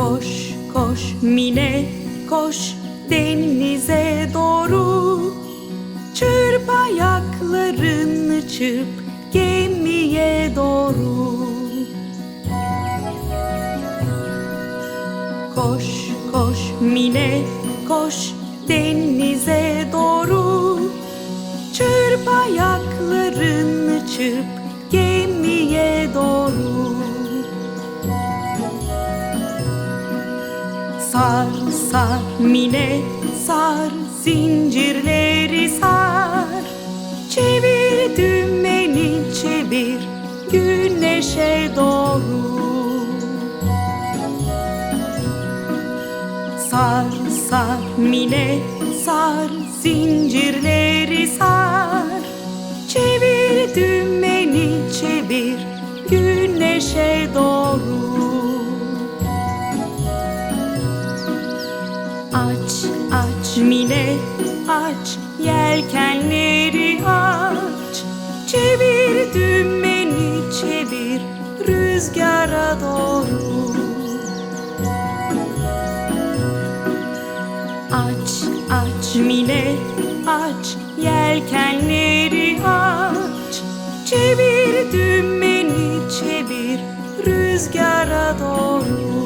Koş koş Mine koş denize doğru. Çırp ayaklarını çırp gemiye doğru. Koş koş Mine koş denize doğru. Çırp ayaklarını çırp Sar sar Mine sar zincirleri sar. Çevir dümeni çevir güneşe doğru. Sar sar Mine sar zincirleri sar. Çevir dümeni çevir güneşe doğru Aç aç Mine aç. Yelkenleri aç. Çevir dümeni çevir rüzgara doğru. Aç aç Mine aç. Yelkenleri aç. Çevir dümeni çevir rüzgara doğru